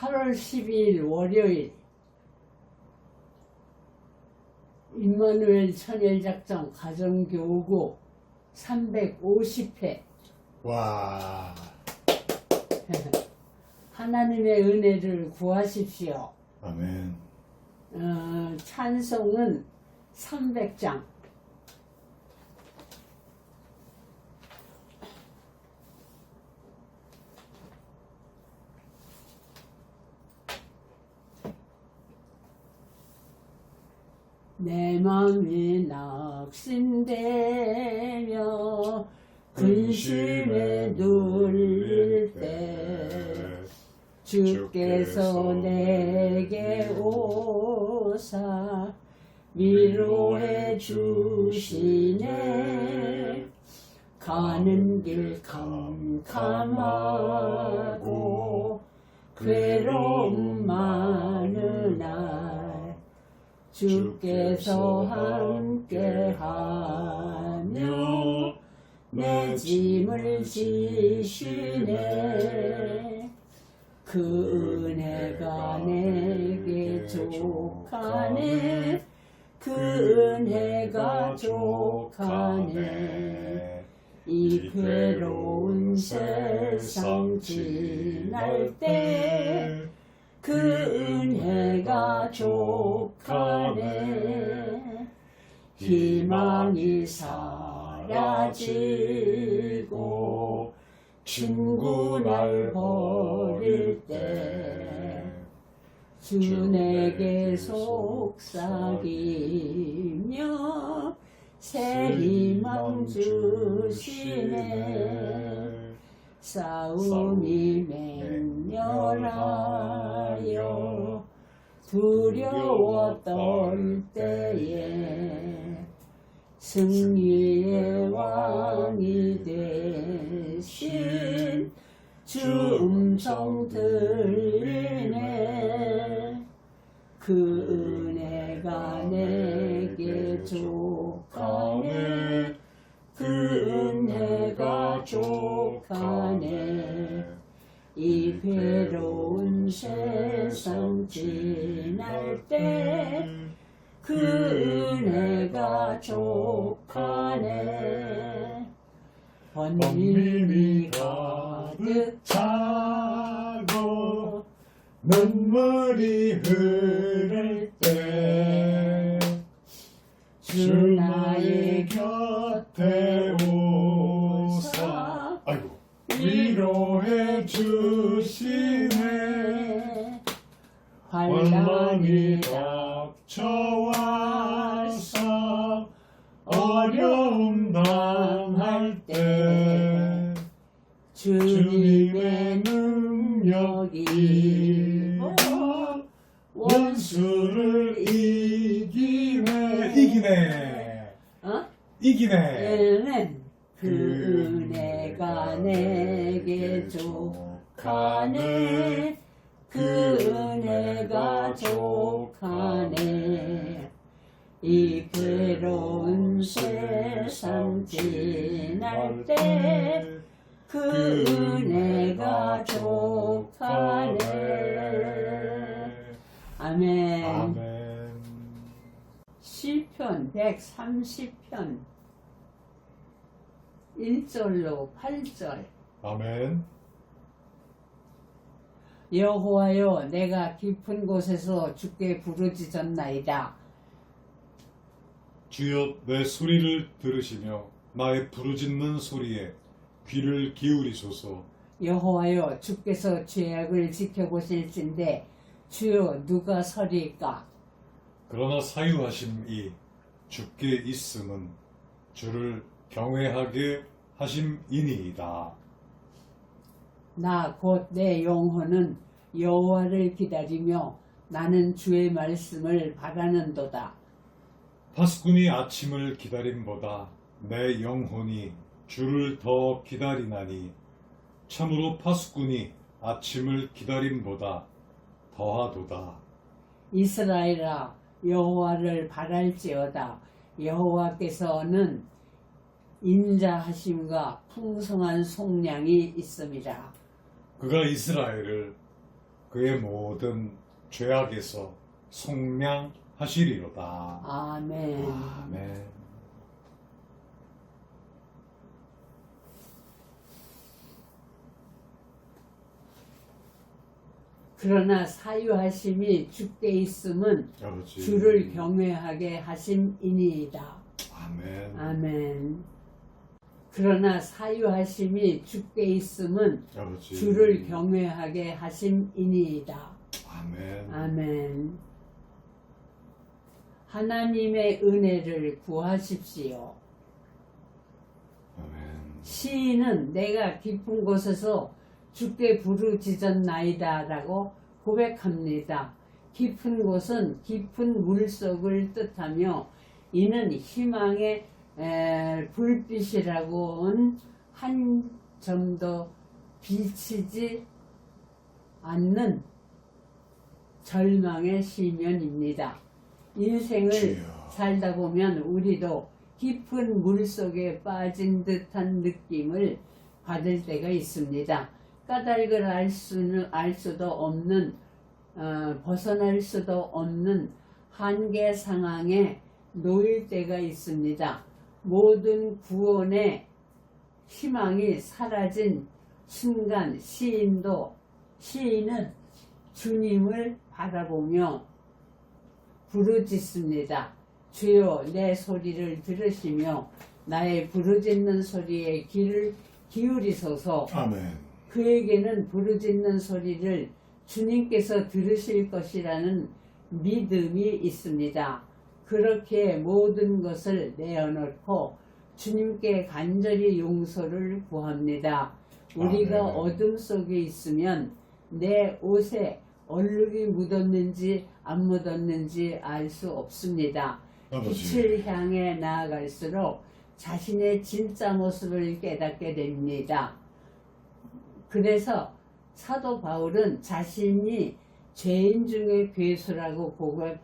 8월 12일 월요일 임마누엘 천일작전 가정교구 350회 와, 하나님의 은혜를 구하십시오. 아멘. 어, 찬송은 300장. 내 맘이 낙심되며 근심에 눌릴 때 주께서 내게 오사 위로해 주시네. 가는 길 캄캄하고 괴로움 많으나 주께서 함께하며 내 짐을 지시네. 그 은혜가 내게 족하네. 그 은혜가 족하네. 이 괴로운 세상 지날 때 그 은혜가 족 하네. 희망이 사라지고 친구 날 버릴 때 주에게 속삭이며 새 희망 주시네. 싸움이 맹렬하여 두려워 떨 때에 승리의 왕이 되신 주 음성 들리네. 그 은혜가 내게 족하네. 그 은혜가 족하네 이 괴로운 세상 지날 때 그 은혜가 족하네. 번민이 가득 차고 눈물이 흐를 때, 주 주님의 능력이 원수를 이기네. 이기네. 어? 이기네. 에는 그 은혜가 내게 족하네 그 그 은혜가 족하네 아멘. 아멘. 시편 130편. 1절로 8절. 아멘. 여호와여 내가 깊은 곳에서 주께 부르짖었나이다. 주여 내 소리를 들으시며 나의 부르짖는 소리에 귀를 기울이소서. 여호와여 주께서 죄악을 지켜보실진데 주여 누가 서리까 그러나 사유하심이 주께 있음은 주를 경외하게 하심이니이다. 나 곧 내 영혼은 여호와를 기다리며 나는 주의 말씀을 바라는도다 파수꾼이 아침을 기다림보다 내 영혼이 주를 더 기다리나니 참으로 파수꾼이 아침을 기다림보다 더하도다. 이스라엘아 여호와를 바랄지어다 여호와께서는 인자하심과 풍성한 속량이 있음이라 그가 이스라엘을 그의 모든 죄악에서 속량하시리로다. 아멘. 아멘. 그러나 사유하심이 죽게 있음은 아버지. 주를 경외하게 하심이니이다. 아멘. 아멘. 그러나 사유하심이 죽게 있음은 아버지. 주를 경외하게 하심이니이다. 아멘. 아멘. 하나님의 은혜를 구하십시오. 아멘. 시인은 내가 깊은 곳에서 주께 부르짖었나이다 라고 고백합니다. 깊은 곳은 깊은 물속을 뜻하며 이는 희망의 에, 불빛이라고는 한 점도 비치지 않는 절망의 시면입니다. 인생을 주여. 살다 보면 우리도 깊은 물 속에 빠진 듯한 느낌을 받을 때가 있습니다. 까닭을 알 수는 알 수도 없는 어, 벗어날 수도 없는 한계 상황에 놓일 때가 있습니다. 모든 구원의 희망이 사라진 순간 시인도 시인은 주님을 바라보며 부르짖습니다. 주여 내 소리를 들으시며 나의 부르짖는 소리에 귀를 기울이소서 아멘. 그에게는 부르짖는 소리를 주님께서 들으실 것이라는 믿음이 있습니다. 그렇게 모든 것을 내어놓고 주님께 간절히 용서를 구합니다. 우리가 아멘. 어둠 속에 있으면 내 옷에 얼룩이 묻었는지 안 묻었는지 알 수 없습니다. 빛을 향해 나아갈수록 자신의 진짜 모습을 깨닫게 됩니다. 그래서 사도 바울은 자신이 죄인 중에 괴수라고 고백,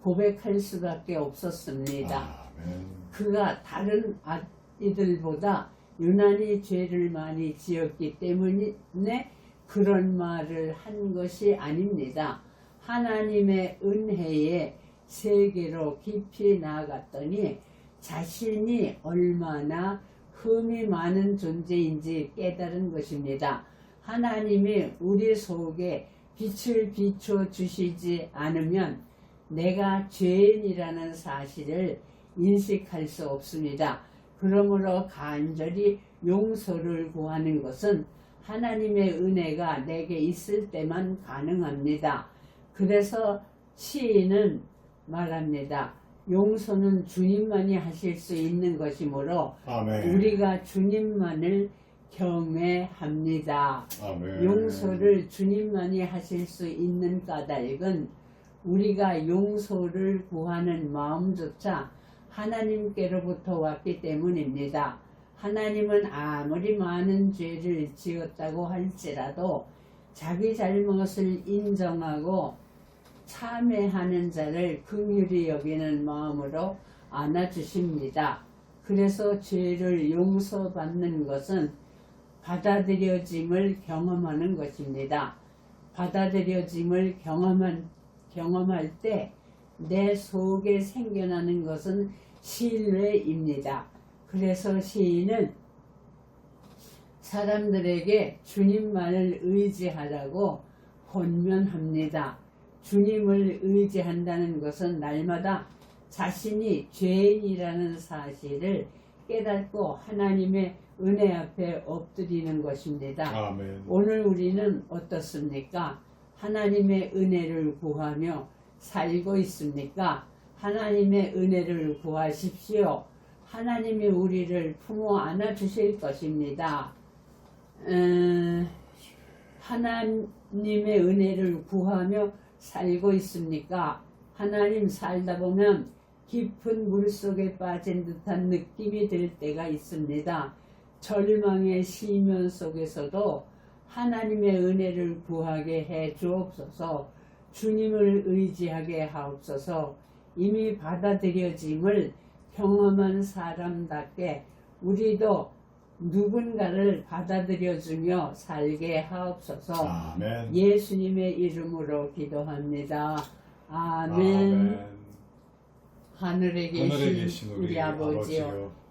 고백할 수밖에 없었습니다. 아멘. 그가 다른 아이들보다 유난히 죄를 많이 지었기 때문에 그런 말을 한 것이 아닙니다. 하나님의 은혜에 세계로 깊이 나아갔더니 자신이 얼마나 흠이 많은 존재인지 깨달은 것입니다. 하나님이 우리 속에 빛을 비춰 주시지 않으면 내가 죄인이라는 사실을 인식할 수 없습니다. 그러므로 간절히 용서를 구하는 것은 하나님의 은혜가 내게 있을 때만 가능합니다. 그래서 시인은 말합니다. 용서는 주님만이 하실 수 있는 것이므로 아멘. 우리가 주님만을 경외합니다. 아멘. 용서를 주님만이 하실 수 있는 까닭은 우리가 용서를 구하는 마음조차 하나님께로부터 왔기 때문입니다. 하나님은 아무리 많은 죄를 지었다고 할지라도 자기 잘못을 인정하고 참회하는 자를 긍휼히 여기는 마음으로 안아주십니다. 그래서 죄를 용서받는 것은 받아들여짐을 경험하는 것입니다. 받아들여짐을 경험한, 경험할 때 내 속에 생겨나는 것은 신뢰입니다. 그래서 시인은 사람들에게 주님만을 의지하라고 권면합니다. 주님을 의지한다는 것은 날마다 자신이 죄인이라는 사실을 깨닫고 하나님의 은혜 앞에 엎드리는 것입니다. 아멘. 오늘 우리는 어떻습니까? 하나님의 은혜를 구하며 살고 있습니까? 하나님의 은혜를 구하십시오. 하나님이 우리를 품어 안아 주실 것입니다. 음, 하나님의 은혜를 구하며 살고 있습니까? 하나님 살다 보면 깊은 물 속에 빠진 듯한 느낌이 들 때가 있습니다. 절망의 시면 속에서도 하나님의 은혜를 구하게 해 주옵소서 주님을 의지하게 하옵소서 이미 받아들여짐을 경험한 사람답게 우리도 누군가를 받아들여주며 살게 하옵소서. 아멘. 예수님의 이름으로 기도합니다. 아멘. 아멘. 하늘에 계신, 하늘에 계신 우리 아버지여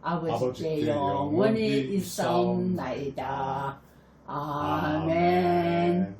아버지께 영원히 있사옵나이다. 아멘.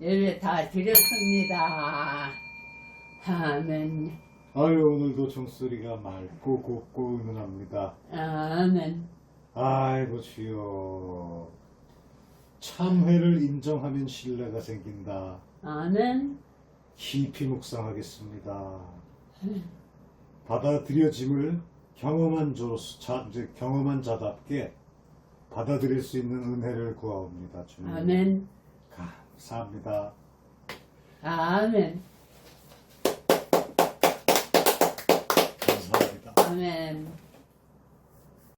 예배 다 드렸습니다. 아멘. 아유 오늘도 종소리가 맑고 곱고 은은합니다. 아멘. 아이고 주여 참회를 인정하면 신뢰가 생긴다. 아멘. 깊이 묵상하겠습니다. 받아들여짐을 경험한 조, 자, 이제 경험한 자답게 받아들일 수 있는 은혜를 구하옵니다. 주님. 아멘. 감사합니다. 아멘. 감사합니다. 아멘.